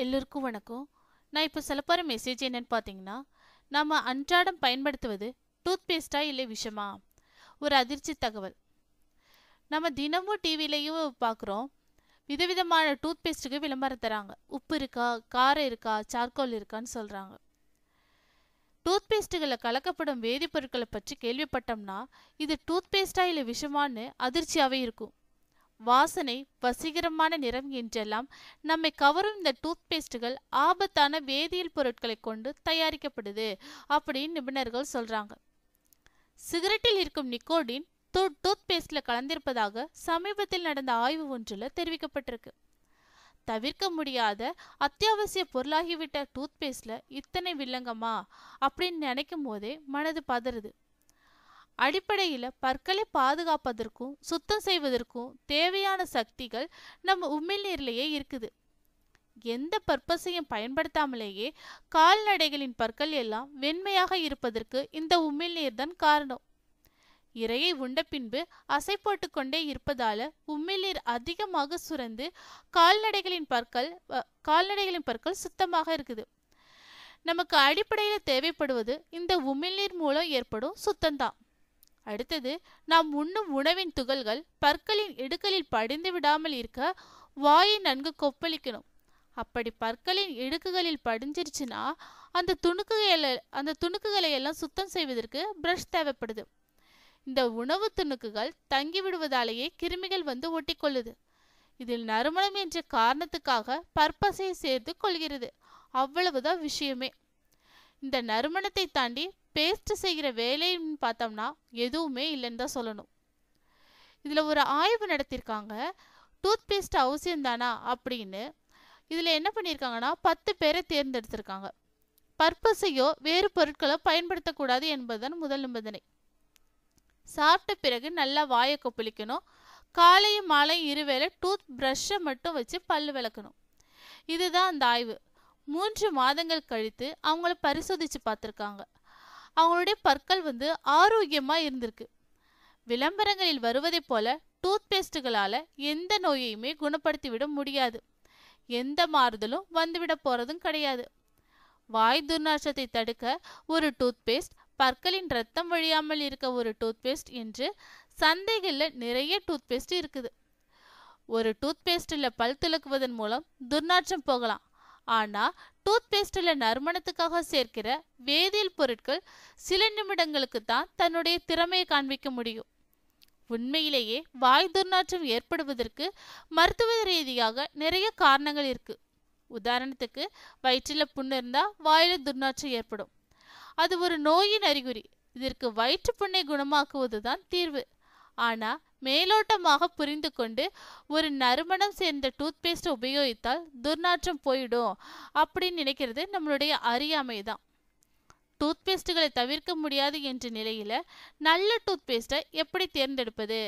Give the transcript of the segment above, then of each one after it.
எல்லோருக்கும் வணக்கம். நான் இப்போ சொல்ல போகிற மெசேஜ் என்னன்னு பார்த்தீங்கன்னா நம்ம அன்றாடம் பயன்படுத்துவது டூத் பேஸ்டா இல்லை விஷமா? ஒரு அதிர்ச்சி தகவல். நம்ம தினமும் டிவிலையும் பார்க்குறோம். விதவிதமான டூத் பேஸ்ட்டுக்கு விளம்பரம் தராங்க. உப்பு இருக்கா? காரம் இருக்கா? சார்கோல் இருக்கான்னு சொல்கிறாங்க டூத் பேஸ்ட்டுகளில் கலக்கப்படும் வேதிப்பொருட்களை பற்றி கேள்விப்பட்டோம்னா இது டூத் பேஸ்டா இல்லை விஷமான்னு அதிர்ச்சியாகவே இருக்கும். வாசனை வசீகரமான நிறம் என்றெல்லாம் நம்மை கவரும் இந்த டூத் பேஸ்ட்டுகள் ஆபத்தான வேதியியல் பொருட்களை கொண்டு தயாரிக்கப்படுது அப்படின்னு நிபுணர்கள் சொல்றாங்க. சிகரெட்டில் இருக்கும் நிக்கோடின் டூ டூத் கலந்திருப்பதாக சமீபத்தில் நடந்த ஆய்வு ஒன்றில் தெரிவிக்கப்பட்டிருக்கு. தவிர்க்க முடியாத அத்தியாவசிய பொருளாகிவிட்ட டூத் பேஸ்ட்ல இத்தனை வில்லங்கமா அப்படின்னு நினைக்கும் போதே மனது பதறுது. அடிப்படையில் பற்களை பாதுகாப்பதற்கும் சுத்தம் செய்வதற்கும் தேவையான சக்திகள் நம்ம உமிழ்நீர்லேயே இருக்குது. எந்த பர்பஸையும் பயன்படுத்தாமலேயே கால்நடைகளின் பற்கள் எல்லாம் வெண்மையாக இருப்பதற்கு இந்த உமிழ்நீர் தான் காரணம். இரையை உண்ட பின்பு அசை போட்டு கொண்டே இருப்பதால உமிழ்நீர் அதிகமாக சுரந்து கால்நடைகளின் பற்கள் கால்நடைகளின் பற்கள் சுத்தமாக இருக்குது. நமக்கு அடிப்படையில் தேவைப்படுவது இந்த உமிழ்நீர் மூலம் ஏற்படும் சுத்தம்தான். அடுத்தது நாம் உண்ணும் உணவின் துகள்கள் பற்களின் இடுக்களில் படிந்து விடாமல் இருக்க வாயை நன்கு கொப்பளிக்கணும். அப்படி பற்களின் இடுக்குகளில் படிஞ்சிருச்சுன்னா அந்த துணுக்குகளை அந்த துணுக்குகளை எல்லாம் சுத்தம் செய்வதற்கு பிரஷ் தேவைப்படுது. இந்த உணவு துணுக்குகள் தங்கி விடுவதாலேயே கிருமிகள் வந்து ஒட்டிக்கொள்ளுது. இதில் நறுமணம் என்ற காரணத்துக்காக பற்பசையை சேர்த்து கொள்கிறது. அவ்வளவுதான் விஷயமே. இந்த நறுமணத்தை தாண்டி பேஸ்ட் செய்கிற வேலைன்னு பார்த்தோம்னா எதுவுமே இல்லைன்னு தான் சொல்லணும். இதில் ஒரு ஆய்வு நடத்தியிருக்காங்க டூத் பேஸ்ட் அவசியம்தானா அப்படின்னு. இதில் என்ன பண்ணியிருக்காங்கன்னா பத்து பேரை தேர்ந்தெடுத்திருக்காங்க. பர்பஸையோ வேறு பொருட்களோ பயன்படுத்தக்கூடாது என்பதுதான் முதல் நிபந்தனை. சாப்பிட்ட பிறகு நல்லா வாயை கொப்பளிக்கணும். காலையும் மாலையும் இருவேளை டூத் ப்ரஷ்ஷை மட்டும் வச்சு பல் விளக்கணும். இதுதான் அந்த ஆய்வு. மூன்று மாதங்கள் கழித்து அவங்கள பரிசோதித்து பார்த்துருக்காங்க. அவங்களுடைய பற்கள் வந்து ஆரோக்கியமாக இருந்திருக்கு. விளம்பரங்களில் வருவதைப் போல டூத் பேஸ்ட்டுகளால் எந்த நோயையுமே குணப்படுத்தி விட முடியாது. எந்த மாறுதலும் வந்துவிட போகிறதும் கிடையாது. வாய் துர்நாற்றத்தை தடுக்க ஒரு டூத் பேஸ்ட் பற்களின் ரத்தம் வழியாமல் இருக்க ஒரு டூத் பேஸ்ட் என்று சந்தைகளில் நிறைய டூத் பேஸ்ட் இருக்குது. ஒரு டூத் பேஸ்ட்டில் பல் துலக்குவதன் மூலம் துர்நாற்றம் போகலாம். ஆனால் டூத் நறுமணத்துக்காக சேர்க்கிற வேதியியல் பொருட்கள் சில நிமிடங்களுக்கு தான் தன்னுடைய திறமையை காண்பிக்க முடியும். உண்மையிலேயே வாய் துர்நாற்றம் ஏற்படுவதற்கு மருத்துவ ரீதியாக நிறைய காரணங்கள் இருக்கு. உதாரணத்துக்கு வயிற்றில் புண்ணு இருந்தால் வாயில் துர்நாற்றம் ஏற்படும். அது ஒரு நோயின் அறிகுறி. இதற்கு வயிற்று புண்ணை குணமாக்குவது தான் தீர்வு. ஆனால் மேலோட்டமாக புரிந்து கொண்டு ஒரு நறுமணம் சேர்ந்த டூத் பேஸ்ட்டை உபயோகித்தால் துர்நாற்றம் போயிடும் அப்படின்னு நினைக்கிறது நம்மளுடைய அறியாமை தான் டூத் பேஸ்ட்டுகளை தவிர்க்க முடியாது என்ற நிலையில் நல்ல டூத் பேஸ்ட்டை எப்படி தேர்ந்தெடுப்பது?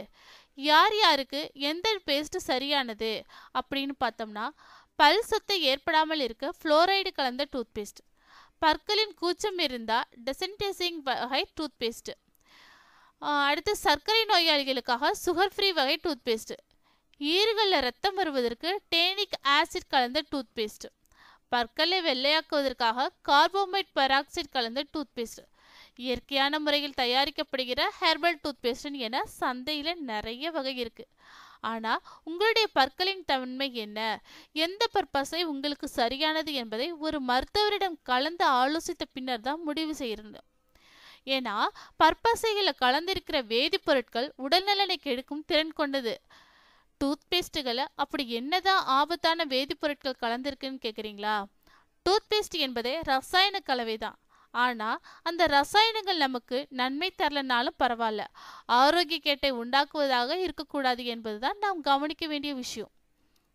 யார் யாருக்கு எந்த பேஸ்ட் சரியானது? அப்படின்னு பார்த்தோம்னா பல் சொத்தை ஏற்படாமல் இருக்க ஃப்ளோரைடு கலந்த டூத் பேஸ்ட் பற்களின் கூச்சம் இருந்தால் டெசன்டேசிங் வகை டூத்பேஸ்ட் அடுத்து சர்க்கரை நோயாளிகளுக்காக சுகர் ஃப்ரீ வகை டூத் பேஸ்ட் ஈறுகளில் ரத்தம் வருவதற்கு டேனிக் ஆசிட் கலந்த டூத் பேஸ்ட் பற்களை வெள்ளையாக்குவதற்காக கார்போமேட் பெராக்சைட் கலந்த டூத் பேஸ்ட் இயற்கையான முறையில் தயாரிக்கப்படுகிற ஹெர்பல் டூத்பேஸ்ட் என சந்தையில் நிறைய வகை இருக்கு. ஆனால் உங்களுடைய பற்களின் தன்மை என்ன? எந்த பர்பஸை உங்களுக்கு சரியானது என்பதை ஒரு மருத்துவரிடம் கலந்து ஆலோசித்த பின்னர் தான் முடிவு செய்யணும் ஏன்னா பற்பசைகளில் கலந்திருக்கிற வேதிப்பொருட்கள் உடல்நலனை கெடுக்கும் திறன் கொண்டது. டூத் பேஸ்ட்டுகளை அப்படி என்னதான் ஆபத்தான வேதிப்பொருட்கள் கலந்திருக்குன்னு கேட்குறீங்களா டூத் பேஸ்ட் என்பதே ரசாயன கலவை தான். ஆனால் அந்த ரசாயனங்கள் நமக்கு நன்மை தரலனாலும் பரவாயில்ல. ஆரோக்கிய கேட்டை உண்டாக்குவதாக இருக்கக்கூடாது என்பதுதான் நாம் கவனிக்க வேண்டிய விஷயம்.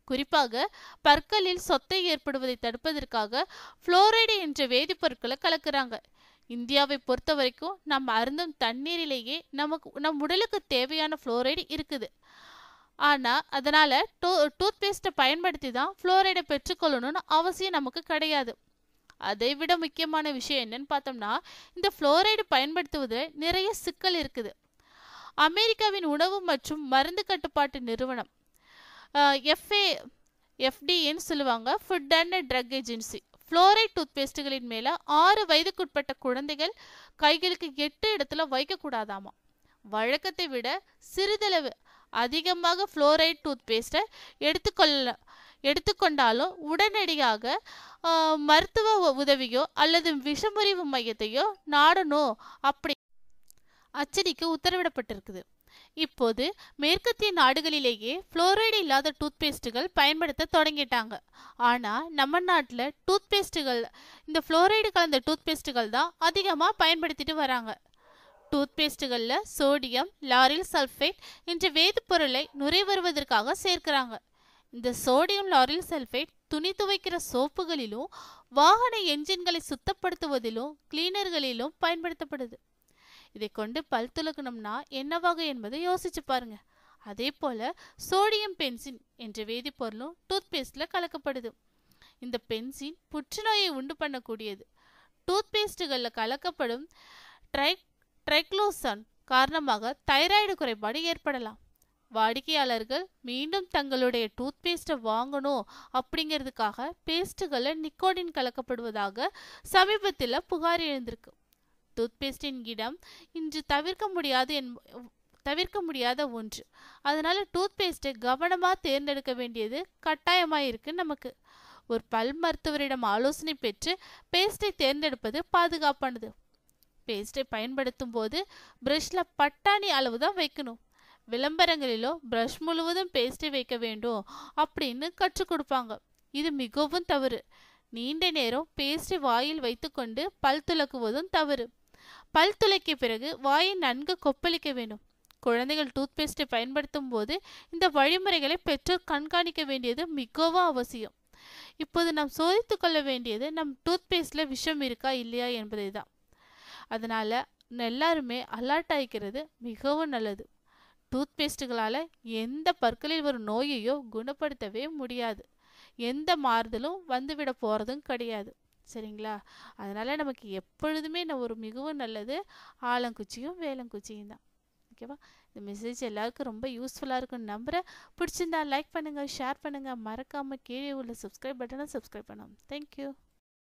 குறிப்பாக பற்களில் சொத்தை ஏற்படுவதை தடுப்பதற்காக ஃப்ளோரைடு என்ற வேதிப்பொருட்களை கலக்கிறாங்க. இந்தியாவை பொறுத்த வரைக்கும் நம்ம அருந்தும் தண்ணீரிலேயே நமக்கு நம் உடலுக்கு தேவையான ஃப்ளோரைடு இருக்குது. ஆனால் அதனால் டூ டூத் பேஸ்ட்டை பயன்படுத்தி தான் ஃப்ளோரைடை பெற்றுக்கொள்ளணும்னு அவசியம் நமக்கு கிடையாது. அதை விட முக்கியமான விஷயம் என்னன்னு பார்த்தோம்னா இந்த ஃப்ளோரைடு பயன்படுத்துவதில் நிறைய சிக்கல் இருக்குது. அமெரிக்காவின் உணவு மற்றும் மருந்து கட்டுப்பாட்டு நிறுவனம் எஃப்ஏ எஃப்டிஏன்னு சொல்லுவாங்க food and drug agency fluoride டூத்பேஸ்ட்டுகளின் மேலே ஆறு வயதுக்குட்பட்ட குழந்தைகள் கைகளுக்கு எட்டு இடத்துல வைக்கக்கூடாதாமா? வழக்கத்தை விட சிறிதளவு அதிகமாக ஃப்ளோரைட் டூத்பேஸ்ட்டை எடுத்துக்கொள்ள எடுத்துக்கொண்டாலும் உடனடியாக மருத்துவ உதவியோ அல்லது விஷமுறிவு மையத்தையோ நாடணும் அப்படி. அச்சடிக்க உத்தரவிடப்பட்டிருக்குது. இப்போது மேற்கத்திய நாடுகளிலேயே ஃப்ளோரைடு இல்லாத டூத்பேஸ்ட்டுகள் பயன்படுத்த தொடங்கிட்டாங்க. ஆனால் நம்ம நாட்டில் டூத்பேஸ்ட்டுகள் இந்த ஃப்ளோரைடு கலந்த டூத்பேஸ்ட்டுகள் தான் அதிகமாக பயன்படுத்திட்டு வராங்க. டூத்பேஸ்ட்டுகளில் சோடியம் லாரில் சல்ஃபேட் என்ற வேதிப்பொருளை நுரை வருவதற்காக சேர்க்கிறாங்க. இந்த சோடியம் லாரில் சல்ஃபேட் துணி துவைக்கிற சோப்புகளிலும் வாகன என்ஜின்களை சுத்தப்படுத்துவதிலும் கிளீனர்களிலும் பயன்படுத்தப்படுது. இதை கொண்டு பல் துலக்கணும்னா என்னவாக என்பதை யோசிச்சு பாருங்க. அதே போல சோடியம் பென்சின் என்ற வேதிப்பொருளும் டூத்பேஸ்டில் கலக்கப்படுது. இந்த பென்சின் புற்றுநோயை உண்டு பண்ணக்கூடியது. டூத்பேஸ்ட்டுகளில் கலக்கப்படும் ட்ரை ட்ரைக்ளோசன் காரணமாக தைராய்டு குறைபாடு ஏற்படலாம். வாடிக்கையாளர்கள் மீண்டும் தங்களுடைய டூத்பேஸ்ட்டை வாங்கணும் அப்படிங்கிறதுக்காக பேஸ்ட்டுகளில் நிக்கோடின் கலக்கப்படுவதாக சமீபத்தில் புகார் எழுந்திருக்கு. டூத்பேஸ்டின் இடம் இன்று தவிர்க்க முடியாது என் தவிர்க்க முடியாத ஒன்று. அதனால டூத்பேஸ்ட்டை கவனமாக தேர்ந்தெடுக்க வேண்டியது கட்டாயமாக இருக்கு நமக்கு. ஒரு பல் மருத்துவரிடம் ஆலோசனை பெற்று பேஸ்ட்டை தேர்ந்தெடுப்பது பாதுகாப்பானது. பேஸ்ட்டை பயன்படுத்தும் போது ப்ரஷ்ல பட்டாணி அளவு தான் வைக்கணும். விளம்பரங்களிலோ ப்ரஷ் முழுவதும் பேஸ்ட்டை வைக்க வேண்டும் அப்படின்னு கற்றுக் கொடுப்பாங்க. இது மிகவும் தவறு. நீண்ட நேரம் பேஸ்ட்டை வாயில் வைத்துக்கொண்டு பல் துலக்குவதும் தவறு. பல் துளைக்கு பிறகு வாயை நன்கு கொப்பளிக்க வேண்டும். குழந்தைகள் டூத்பேஸ்டை பயன்படுத்தும் போது இந்த வழிமுறைகளை பெற்றோர் கண்காணிக்க வேண்டியது மிகவும் அவசியம். இப்போது நாம் சோதித்து கொள்ள வேண்டியது நம் டூத்பேஸ்டில் விஷம் இருக்கா இல்லையா என்பதை தான் அதனால் எல்லாருமே அலர்ட் ஆகிக்கிறது மிகவும் நல்லது. டூத்பேஸ்ட்டுகளால் எந்த பற்களில் வரும் நோயையோ குணப்படுத்தவே முடியாது. எந்த மாறுதலும் வந்துவிட போகிறதும் கிடையாது. சரிங்களா? அதனால் நமக்கு எப்பொழுதுமே நான் ஒரு மிகவும் நல்லது. ஆலங்குச்சியும் வேலங்குச்சியும் தான். ஓகேவா இந்த மெசேஜ் எல்லாருக்கும் ரொம்ப யூஸ்ஃபுல்லாக இருக்கும்னு நம்புகிறேன் பிடிச்சிருந்தா லைக் பண்ணுங்கள் ஷேர் பண்ணுங்கள் மறக்காமல் கீழே உள்ள சப்ஸ்கிரைப் பட்டனை சப்ஸ்கிரைப் பண்ணுங்க தேங்க்யூ